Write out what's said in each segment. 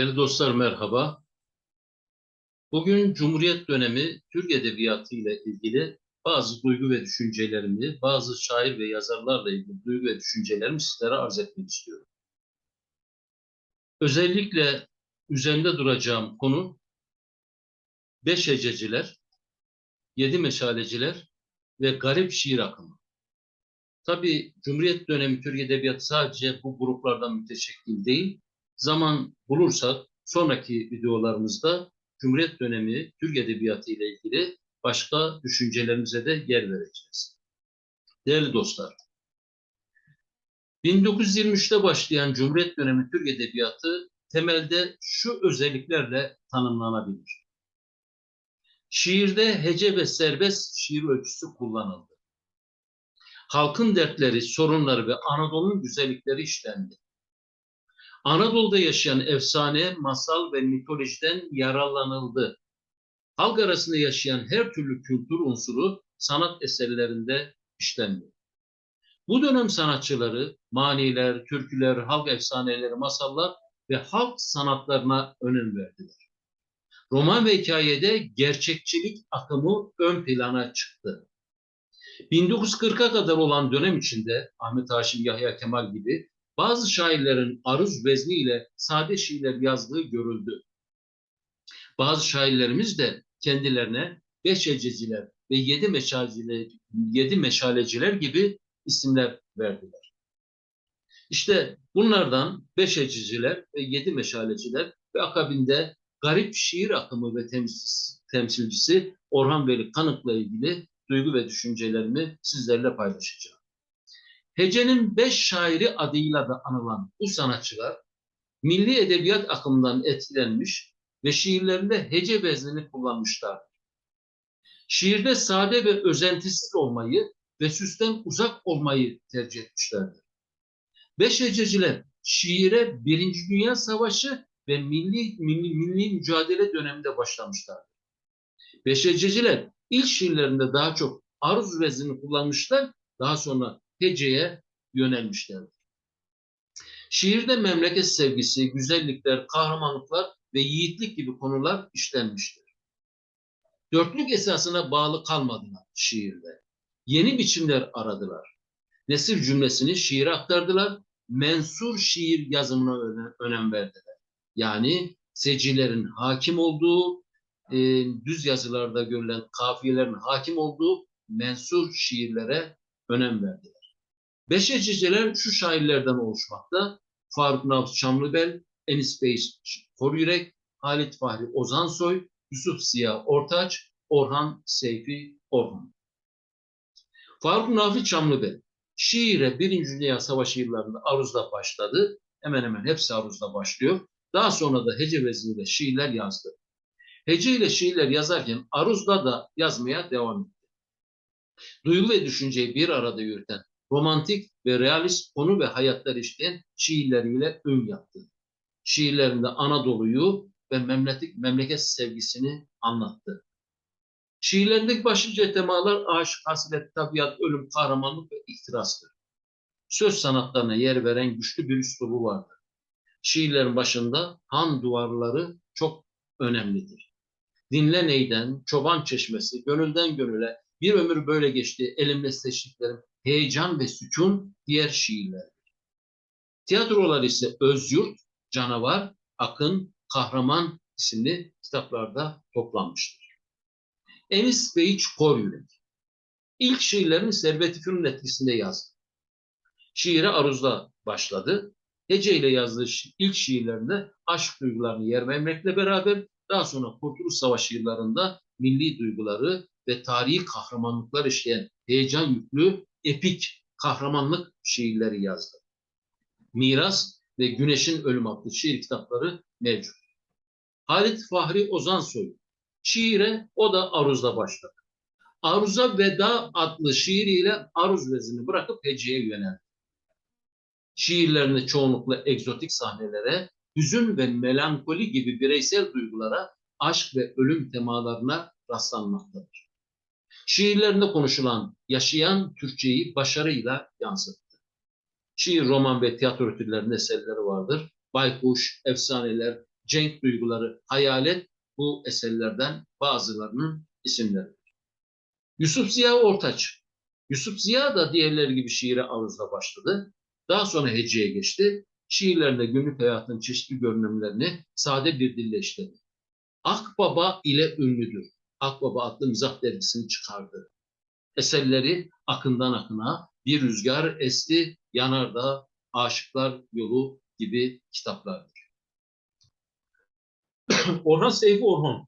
Değerli dostlar merhaba. Bugün Cumhuriyet dönemi Türk Edebiyatı ile ilgili bazı duygu ve düşüncelerimi, bazı şair ve yazarlarla ilgili duygu ve düşüncelerimi sizlere arz etmek istiyorum. Özellikle üzerinde duracağım konu beş hececiler, yedi meşaleciler ve garip şiir akımı. Tabii Cumhuriyet dönemi Türk Edebiyatı sadece bu gruplardan müteşekkil değil, zaman bulursak sonraki videolarımızda Cumhuriyet dönemi Türk Edebiyatı ile ilgili başka düşüncelerimize de yer vereceğiz. Değerli dostlar, 1923'te başlayan Cumhuriyet dönemi Türk Edebiyatı temelde şu özelliklerle tanımlanabilir. Şiirde hece ve serbest şiir ölçüsü kullanıldı. Halkın dertleri, sorunları ve Anadolu'nun güzellikleri işlendi. Anadolu'da yaşayan efsane, masal ve mitolojiden yararlanıldı. Halk arasında yaşayan her türlü kültür unsuru sanat eserlerinde işlendi. Bu dönem sanatçıları maniler, türküler, halk efsaneleri, masallar ve halk sanatlarına önem verdiler. Roman ve hikayede gerçekçilik akımı ön plana çıktı. 1940'a kadar olan dönem içinde Ahmet Haşim Yahya Kemal gibi bazı şairlerin aruz vezniyle sade şiirler yazdığı görüldü. Bazı şairlerimiz de kendilerine beş ececiler ve yedi meşaleciler, yedi meşaleciler gibi isimler verdiler. İşte bunlardan beş ececiler ve yedi meşaleciler ve akabinde garip şiir akımı ve temsilcisi Orhan Veli Kanık'la ilgili duygu ve düşüncelerimi sizlerle paylaşacağım. Hece'nin beş şairi adıyla da anılan bu sanatçılar milli edebiyat akımından etkilenmiş ve şiirlerinde hece veznini kullanmışlar. Şiirde sade ve özentisiz olmayı ve süsten uzak olmayı tercih etmişlerdir. Beş hececiler şiire Birinci Dünya Savaşı ve milli, milli, milli mücadele döneminde başlamışlar. Beş hececiler ilk şiirlerinde daha çok aruz veznini kullanmışlar, daha sonra heceye yönelmişlerdir. Şiirde memleket sevgisi, güzellikler, kahramanlıklar ve yiğitlik gibi konular işlenmiştir. Dörtlük esasına bağlı kalmadılar şiirde. Yeni biçimler aradılar. Nesir cümlesini şiire aktardılar. Mensur şiir yazımına önem verdiler. Yani secilerin hakim olduğu, e, düz yazılarda görülen kafiyelerin hakim olduğu mensur şiirlere önem verdiler. Beşeciciler şu şairlerden oluşmakta. Faruk Navs Çamlıbel, Enis Bey Koryürek, Halit Fahri Ozansoy, Yusuf Ziya Ortaç, Orhan Seyfi Orhan. Faruk Nafi Çamlıbel, şiire Birinci Dünya Savaşı yıllarında aruzla başladı. Hemen hemen hepsi aruzla başlıyor. Daha sonra da hece vezniyle şiirler yazdı. Hece ile şiirler yazarken aruzla da yazmaya devam etti. Duygu ve düşünceyi bir arada yürüten romantik ve realist konu ve hayatlar işleyen şiirleriyle ün yaptı. Şiirlerinde Anadolu'yu ve memleket, memleket sevgisini anlattı. Şiirlerindeki başlıca temalar aşk, hasret, tabiat, ölüm, kahramanlık ve ihtirastır. Söz sanatlarına yer veren güçlü bir üslubu vardır. Şiirlerin başında han duvarları çok önemlidir. Dinle neyden, çoban çeşmesi, gönülden gönüle, bir ömür böyle geçti, elimle seçtiklerim, heyecan ve sükun diğer şiirlerdir. Tiyatrolar ise Özyurt, Canavar, Akın, Kahraman isimli kitaplarda toplanmıştır. Enis Beyiç Koryürek İlk şiirlerini Servet-i Fünun etkisinde yazdı. Şiire aruzla başladı. Hece ile yazdığı ilk şiirlerinde aşk duygularını yer vermekle beraber daha sonra Kurtuluş Savaşı yıllarında milli duyguları ve tarihi kahramanlıklar işleyen heyecan yüklü epik kahramanlık şiirleri yazdı. Miras ve Güneşin Ölüm adlı şiir kitapları mevcut. Halit Fahri Ozansoy şiire o da aruzla başladı. Aruza Veda adlı şiiriyle aruz vezini bırakıp heceye yöneldi. Şiirlerinde çoğunlukla egzotik sahnelere, hüzün ve melankoli gibi bireysel duygulara, aşk ve ölüm temalarına rastlanmaktadır. Şiirlerinde konuşulan, yaşayan Türkçeyi başarıyla yansıttı. Şiir, roman ve tiyatro türlerinde eserleri vardır. Baykuş, efsaneler, cenk duyguları, hayalet bu eserlerden bazılarının isimleri. Yusuf Ziya Ortaç. Yusuf Ziya da diğerleri gibi şiire arızla başladı. Daha sonra heceye geçti. Şiirlerinde günlük hayatın çeşitli görünümlerini sade bir dille işledi. Akbaba ile ünlüdür. Akbaba adlı mizah dergisini çıkardı. Eserleri akından akına bir rüzgar esti, yanardağ, aşıklar yolu gibi kitaplardır. Orhan Seyfi Orhan.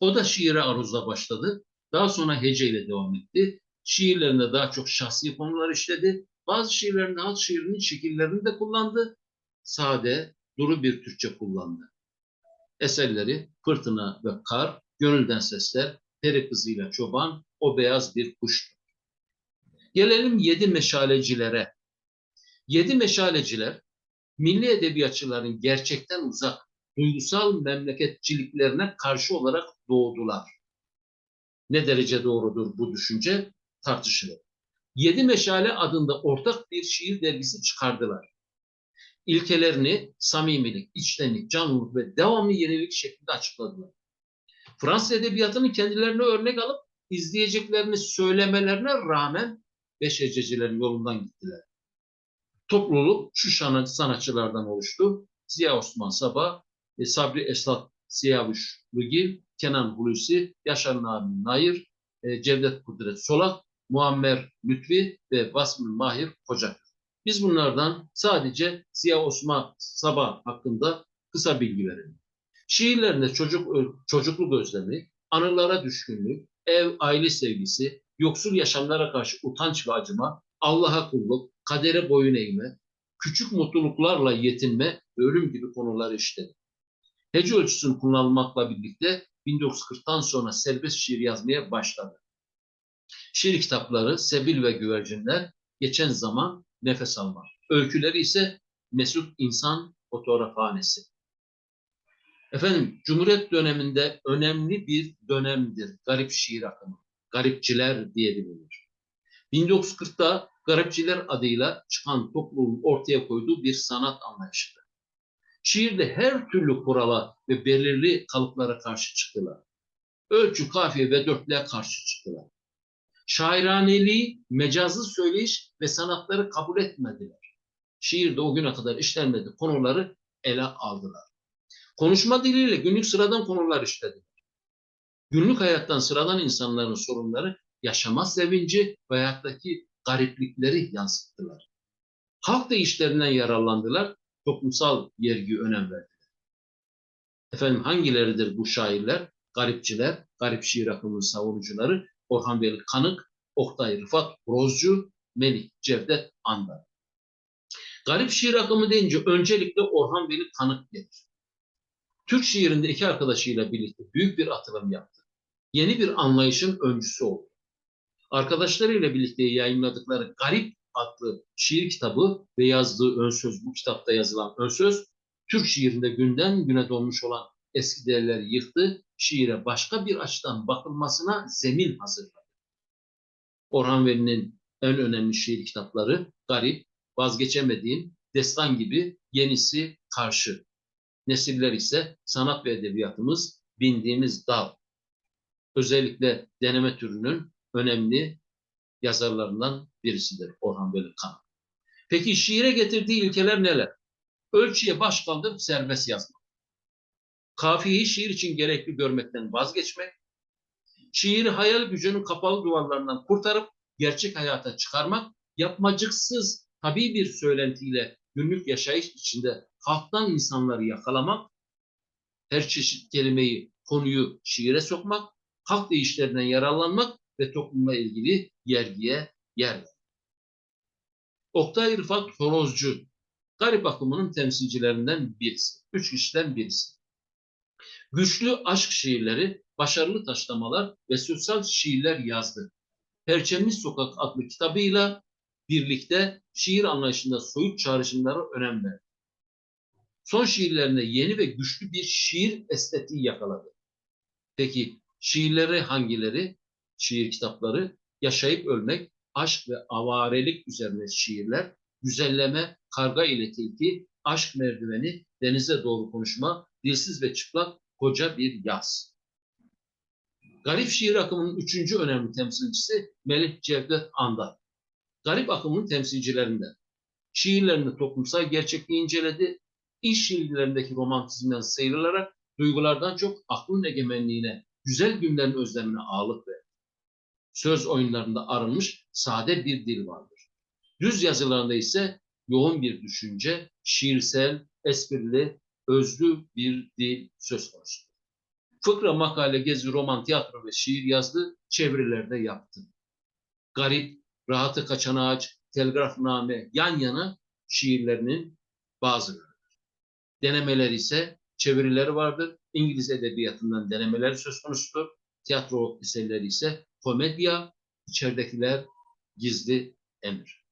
O da şiire aruzla başladı. Daha sonra heceyle devam etti. Şiirlerinde daha çok şahsi konular işledi. Bazı şiirlerinde halk şiirinin şekillerini de kullandı. Sade, duru bir Türkçe kullandı. Eserleri Fırtına ve Kar, Gönülden Sesler, Peri Kızıyla Çoban, O Beyaz Bir Kuş. Gelelim yedi meşalecilere. Yedi meşaleciler, milli edebiyatçıların gerçekten uzak, duygusal memleketçiliklerine karşı olarak doğdular. Ne derece doğrudur bu düşünce tartışılır. Yedi Meşale adında ortak bir şiir dergisi çıkardılar. İlkelerini samimilik, içtenlik, canlılık ve devamlı yenilik şeklinde açıkladılar. Fransız edebiyatının kendilerine örnek alıp izleyeceklerini söylemelerine rağmen beş hececilerin yolundan gittiler. Topluluk şu sanatçılardan oluştu. Ziya Osman Sabah, Sabri Esat Siyavuş Lugil, Kenan Hulusi, Yaşar Nabi Nayır, e, Cevdet Kudret Solak, Muammer Lütfi ve Basmi Mahir Hoca. Biz bunlardan sadece Ziya Osman Sabah hakkında kısa bilgi verelim. Şiirlerinde çocuk, çocukluk özlemi, anılara düşkünlük, ev, aile sevgisi, yoksul yaşamlara karşı utanç ve acıma, Allah'a kulluk, kadere boyun eğme, küçük mutluluklarla yetinme ölüm gibi konuları işledi. Hece ölçüsünün kullanılmakla birlikte 1940'tan sonra serbest şiir yazmaya başladı. Şiir kitapları Sebil ve Güvercinler, Geçen Zaman, Nefes Alma. Öyküleri ise Mesut İnsan Fotoğrafhanesi. Efendim, Cumhuriyet döneminde önemli bir dönemdir garip şiir akımı. Garipçiler diye bilinir. 1940'ta garipçiler adıyla çıkan topluluğun ortaya koyduğu bir sanat anlayışıdır. Şiirde her türlü kurala ve belirli kalıplara karşı çıktılar. Ölçü, kafiye ve dörtlüğe karşı çıktılar. Şairaneliği, mecazlı söyleyiş ve sanatları kabul etmediler. Şiirde o güne kadar işlenmedi konuları ele aldılar. Konuşma diliyle günlük sıradan konular işlediler. Günlük hayattan sıradan insanların sorunları, yaşama sevinci ve hayattaki gariplikleri yansıttılar. Halk da işlerinden yararlandılar, toplumsal yergi önem verdiler. Efendim hangileridir bu şairler? Garipçiler, garip şiir akımının savunucuları Orhan Veli Kanık, Oktay Rıfat Rozcu, Melik Cevdet Andar. Garip şiir akımı deyince öncelikle Orhan Veli Kanık gelir. Türk şiirinde iki arkadaşıyla birlikte büyük bir atılım yaptı. Yeni bir anlayışın öncüsü oldu. Arkadaşlarıyla birlikte yayınladıkları Garip adlı şiir kitabı ve yazdığı ön söz, bu kitapta yazılan ön söz, Türk şiirinde günden güne donmuş olan eski değerleri yıktı, şiire başka bir açıdan bakılmasına zemin hazırladı. Orhan Veli'nin en önemli şiir kitapları Garip, Vazgeçemediğin, Destan gibi yenisi Karşı. Nesiller ise sanat ve edebiyatımız bindiğimiz dal. Özellikle deneme türünün önemli yazarlarından birisidir Orhan Veli Kanık. Peki şiire getirdiği ilkeler neler? Ölçüye baş kaldırıp serbest yazmak. Kafiyeyi şiir için gerekli görmekten vazgeçmek. Şiiri hayal gücünün kapalı duvarlarından kurtarıp gerçek hayata çıkarmak. Yapmacıksız tabii bir söylentiyle günlük yaşayış içinde halktan insanları yakalamak. Her çeşit kelimeyi, konuyu şiire sokmak. Halk deyişlerinden yararlanmak ve toplumla ilgili yergiye yer. Oktay Rıfat Horozcu, garip akımının temsilcilerinden birisi. Üç kişiden birisi. Güçlü aşk şiirleri, başarılı taşlamalar ve sosyal şiirler yazdı. Perçemli Sokak adlı kitabıyla birlikte şiir anlayışında soyut çağrışımlara önem verdi. Son şiirlerinde yeni ve güçlü bir şiir estetiği yakaladı. Peki şiirleri hangileri? Şiir kitapları, yaşayıp ölmek, aşk ve avarelik üzerine şiirler, güzelleme, karga ile tilki, aşk merdiveni, denize doğru konuşma, dilsiz ve çıplak koca bir yaz. Garip şiir akımının üçüncü önemli temsilcisi Melih Cevdet Andar. Garip akımının temsilcilerinden. Şiirlerinde toplumsal gerçekliği inceledi. İş şiirlerindeki romantizmden sıyrılarak duygulardan çok aklın egemenliğine, güzel günlerin özlemine ağırlık verdi. Söz oyunlarında arınmış sade bir dil vardır. Düz yazılarında ise yoğun bir düşünce, şiirsel, esprili, özlü bir dil söz konusu. Fıkra, makale, gezi, roman, tiyatro ve şiir yazdı, çevirilerde yaptı. Garip, Rahatı Kaçan Ağaç, Telgrafname yan yana şiirlerinin bazıları. Denemeler ise çevirileri vardır. İngiliz edebiyatından denemeler söz konusudur. Tiyatro eserleri ise komedya, içeridekiler gizli emir.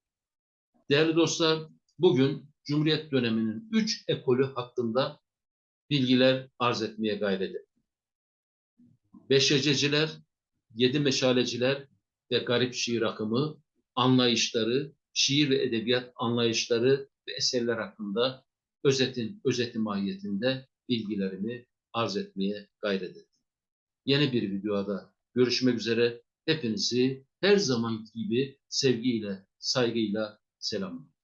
Değerli dostlar, bugün Cumhuriyet döneminin üç ekolü hakkında bilgiler arz etmeye gayret ettim. Beşececiler, yedi meşaleciler ve garip şiir akımı, anlayışları, şiir ve edebiyat anlayışları ve eserler hakkında özetin, özeti mahiyetinde bilgilerimi arz etmeye gayret ettim. Yeni bir videoda görüşmek üzere. Hepinizi her zamanki gibi sevgiyle, saygıyla selamlıyorum.